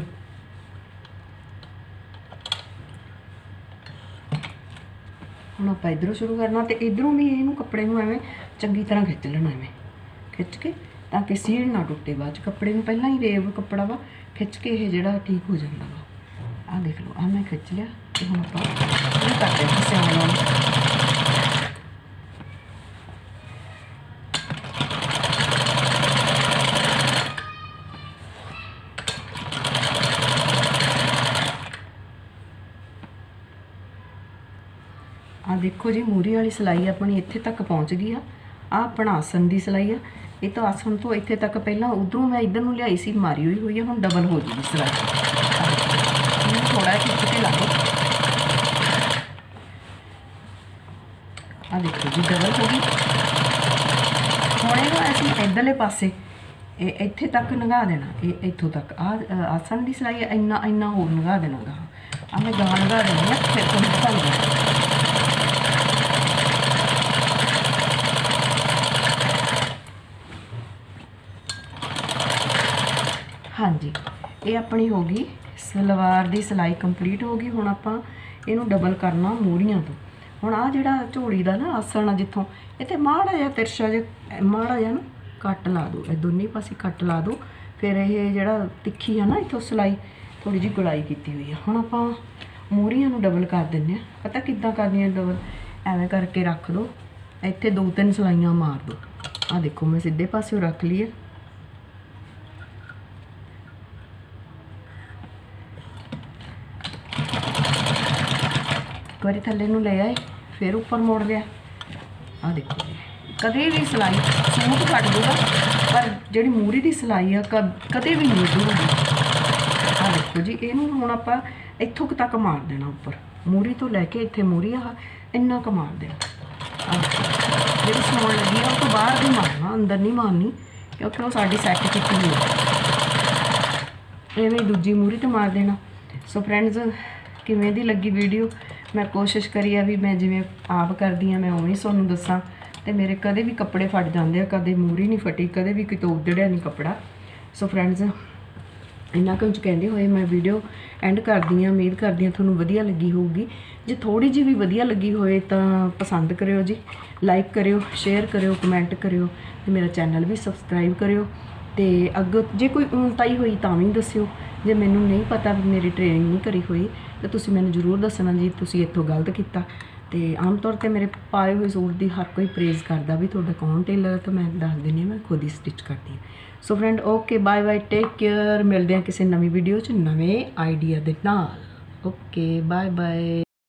ਹੁਣ ਆਪਾਂ ਇਧਰੋਂ ਸ਼ੁਰੂ ਕਰਨਾ ਤੇ ਇਧਰੋਂ ਵੀ ਇਹਨੂੰ ਕੱਪੜੇ ਨੂੰ ਐਵੇਂ ਚੰਗੀ ਤਰ੍ਹਾਂ ਖਿੱਚ ਲੈਣਾ ਐਵੇਂ। ਖਿੱਚ ਕੇ ਤਾਂ ਕਿ ਸੀਲ ਨਾ ਟੁੱਟੇ ਬਾਅਦ 'ਚ ਕੱਪੜੇ ਨੂੰ ਪਹਿਲਾਂ ਹੀ ਰੇਵ ਕੱਪੜਾ ਵਾ, ਖਿੱਚ ਕੇ ਇਹ ਜਿਹੜਾ ਠੀਕ ਹੋ ਜਾਂਦਾ ਵਾ। ਆਹ ਦੇਖ ਲਓ, ਆਹ ਮੈਂ ਖਿੱਚ ਲਿਆ ਤੇ ਹੁਣ ਆਪਾਂ ਇਹ ਕਰਦੇ ਹਾਂ ਸਿਆਉਣ ਨੂੰ ਆ ਦੇਖੋ ਜੀ ਮੂਰੀ ਵਾਲੀ ਸਿਲਾਈ ਆਪਣੀ ਇੱਥੇ ਤੱਕ ਪਹੁੰਚ ਗਈ ਆ। ਆ ਆਪਣਾ ਆਸਨ ਦੀ ਸਿਲਾਈ ਆ। ਇਹ ਤਾਂ ਆਸਣ ਤੋਂ ਇੱਥੇ ਤੱਕ ਪਹਿਲਾਂ ਉਧਰੋਂ ਮੈਂ ਇਧਰ ਨੂੰ ਲਿਆਈ ਸੀ ਮਾਰੀ ਹੋਈ ਹੋਈ ਆ ਹੁਣ ਡਬਲ ਹੋ ਜੂਗੀ ਸਿਲਾਈ ਇਹਨੂੰ ਥੋੜਾ ਖਿੱਚ ਕੇ ਲਾ ਲਓ ਆ ਦੇਖੋ ਜੀ ਡਬਲ ਹੋ ਗਈ। ਹੁਣ ਇਹਨੂੰ ਅਸੀਂ ਇਧਰਲੇ ਪਾਸੇ ਇਹ ਇੱਥੇ ਤੱਕ ਲੰਘਾ ਦੇਣਾ ਇਹ ਇੱਥੋਂ ਤੱਕ। ਆ ਆਸਣ ਦੀ ਸਿਲਾਈ ਆ, ਇੰਨਾ ਇੰਨਾ ਹੋਰ ਲੰਘਾ ਦੇਣਾ ਗਾ। ਆ ਮੈਂ ਗਾਂ ਲੰਘਾ ਦੇਣੀ ਆ ਫਿਰ ਤੁਹਾਨੂੰ ਦਿਖਾਉਂਦਾ ਹਾਂਜੀ। ਇਹ ਆਪਣੀ ਹੋ ਗਈ ਸਲਵਾਰ ਦੀ ਸਿਲਾਈ ਕੰਪਲੀਟ ਹੋ ਗਈ। ਹੁਣ ਆਪਾਂ ਇਹਨੂੰ ਡਬਲ ਕਰਨਾ ਮੂਰੀਆਂ ਤੋਂ। ਹੁਣ ਆ ਜਿਹੜਾ ਝੋਲੀ ਦਾ ਨਾ ਆਸਣ ਆ ਜਿੱਥੋਂ ਇਹ ਤੇ ਮਾੜਾ ਜਿਹਾ ਤਿਰਛਾ ਜਿਹਾ ਮਾੜਾ ਜਿਹਾ ਨਾ ਕੱਟ ਲਾ ਦਿਓ। ਇਹ ਦੋਨੇ ਪਾਸੇ ਕੱਟ ਲਾ ਦਿਓ। ਫਿਰ ਇਹ ਜਿਹੜਾ ਤਿੱਖੀ ਆ ਨਾ, ਇੱਥੋਂ ਸਿਲਾਈ ਥੋੜੀ ਜਿਹੀ ਗੁਲਾਈ ਕੀਤੀ ਹੋਈ ਆ। ਹੁਣ ਆਪਾਂ ਮੂਰੀਆਂ ਨੂੰ ਡਬਲ ਕਰ ਦਿੰਨੇ ਆ। ਪਤਾ ਕਿੱਦਾਂ ਕਰਨੀਆਂ ਡਬਲ ਐਵੇਂ ਕਰਕੇ ਰੱਖ ਦਿਓ। ਇੱਥੇ ਦੋ ਤਿੰਨ ਸਿਲਾਈਆਂ ਮਾਰ ਦਿਓ। ਆ ਦੇਖੋ, ਮੈਂ ਸਿੱਧੇ ਪਾਸਿਓਂ ਰੱਖ ਲਈ ਹੈ ਵਾਰੀ ਥੱਲੇ ਨੂੰ ਲੈ ਆਏ, ਫਿਰ ਉੱਪਰ ਮੋੜ ਲਿਆ। ਆ ਦੇਖੋ ਕਦੇ ਵੀ ਸਿਲਾਈ ਸੂਟ ਕੱਟ ਦੂਗਾ, ਪਰ ਜਿਹੜੀ ਮੂਰੀ ਦੀ ਸਿਲਾਈ ਆ, ਕਦੇ ਵੀ ਨਹੀਂ ਦੂਗੀ। ਆ ਦੇਖੋ ਜੀ, ਇਹਨੂੰ ਹੁਣ ਆਪਾਂ ਇੱਥੋਂ ਤੱਕ ਮਾਰ ਦੇਣਾ ਉੱਪਰ। ਮੂਰੀ ਤੋਂ ਲੈ ਕੇ ਇੱਥੇ ਮੂਰੀ ਆ, ਇੰਨਾ ਕੁ ਮਾਰ ਦੇਣਾ। ਜਿਹੜੀ ਸੌਣ ਲੱਗੀ ਆ, ਉਹ ਤੋਂ ਬਾਹਰ ਨਹੀਂ ਮਾਰਨਾ, ਅੰਦਰ ਨਹੀਂ ਮਾਰਨੀ, ਕਿਉਂਕਿ ਉਹ ਸਾਡੀ ਸੈੱਟ ਕੀਤੀ ਹੋਈ ਹੈ ਐਵੇਂ ਦੂਜੀ ਮੂਰੀ ਤੇ ਮਾਰ ਦੇਣਾ। ਸੋ ਫਰੈਂਡਸ ਕਿਵੇਂ ਦੀ ਲੱਗੀ ਵੀਡੀਓ ਮੈਂ ਕੋਸ਼ਿਸ਼ ਕਰੀ ਆ ਵੀ ਮੈਂ ਜਿਵੇਂ ਆਪ ਕਰਦੀ ਆ, ਮੈਂ ਉਵੇਂ ਹੀ ਤੁਹਾਨੂੰ ਦੱਸਾਂ। ਤੇ ਮੇਰੇ ਕਦੇ ਵੀ ਕੱਪੜੇ ਫਟ ਜਾਂਦੇ ਆ, ਕਦੇ ਮੂਰੀ ਨਹੀਂ ਫਟੀ, ਕਦੇ ਵੀ ਕਿਤੋਂ ਉਧੜਿਆ ਨਹੀਂ ਕੱਪੜਾ। ਸੋ ਫਰੈਂਡਸ ਇੰਨਾ ਕੁਝ ਕਹਿੰਦੇ ਹੋਏ ਮੈਂ ਵੀਡੀਓ ਐਂਡ ਕਰਦੀ ਆ, ਉਮੀਦ ਕਰਦੀ ਆ ਤੁਹਾਨੂੰ ਵਧੀਆ ਲੱਗੀ ਹੋਊਗੀ। ਜੇ ਥੋੜੀ ਜਿਹੀ ਵੀ ਵਧੀਆ ਲੱਗੀ ਹੋਏ ਤਾਂ ਪਸੰਦ ਕਰਿਓ ਜੀ। ਲਾਈਕ ਕਰਿਓ ਸ਼ੇਅਰ ਕਰਿਓ ਕਮੈਂਟ ਕਰਿਓ ਤੇ ਮੇਰਾ ਚੈਨਲ ਵੀ ਸਬਸਕ੍ਰਾਈਬ ਕਰਿਓ। ਤੇ ਅੱਗੋਂ, ਜੇ ਕੋਈ ਊਂਤਾਈ ਹੋਈ ਤਾਂ ਵੀ ਦੱਸਿਓ। ਜੇ ਮੈਨੂੰ ਨਹੀਂ ਪਤਾ ਵੀ ਮੇਰੀ ਟ੍ਰੇਨਿੰਗ ਨਹੀਂ ਕਰੀ ਹੋਈ ਤਾਂ ਤੁਸੀਂ ਮੈਨੂੰ ਜ਼ਰੂਰ ਦੱਸਣਾ ਜੀ, ਤੁਸੀਂ ਇੱਥੋਂ ਗਲਤ ਕੀਤਾ। ਤੇ ਆਮ ਤੌਰ ਤੇ ਮੇਰੇ ਪਾਏ ਹੋਏ ਸੂਟ ਦੀ ਹਰ ਕੋਈ ਪ੍ਰੇਜ਼ ਕਰਦਾ ਵੀ ਤੁਹਾਡਾ ਕੌਣ ਟੇਲਰ ਤਾਂ ਮੈਂ ਦੱਸ ਦਿੰਦੀ ਹਾਂ, ਮੈਂ ਖੁਦ ਹੀ ਸਟਿਚ ਕਰਦੀ ਹਾਂ। So friend okay bye bye take care ਮਿਲਦੇ ਹਾਂ ਕਿਸੇ ਨਵੀਂ ਵੀਡੀਓ 'ਚ, ਨਵੇਂ ਆਈਡੀਆ ਦੇ ਨਾਲ। Okay bye bye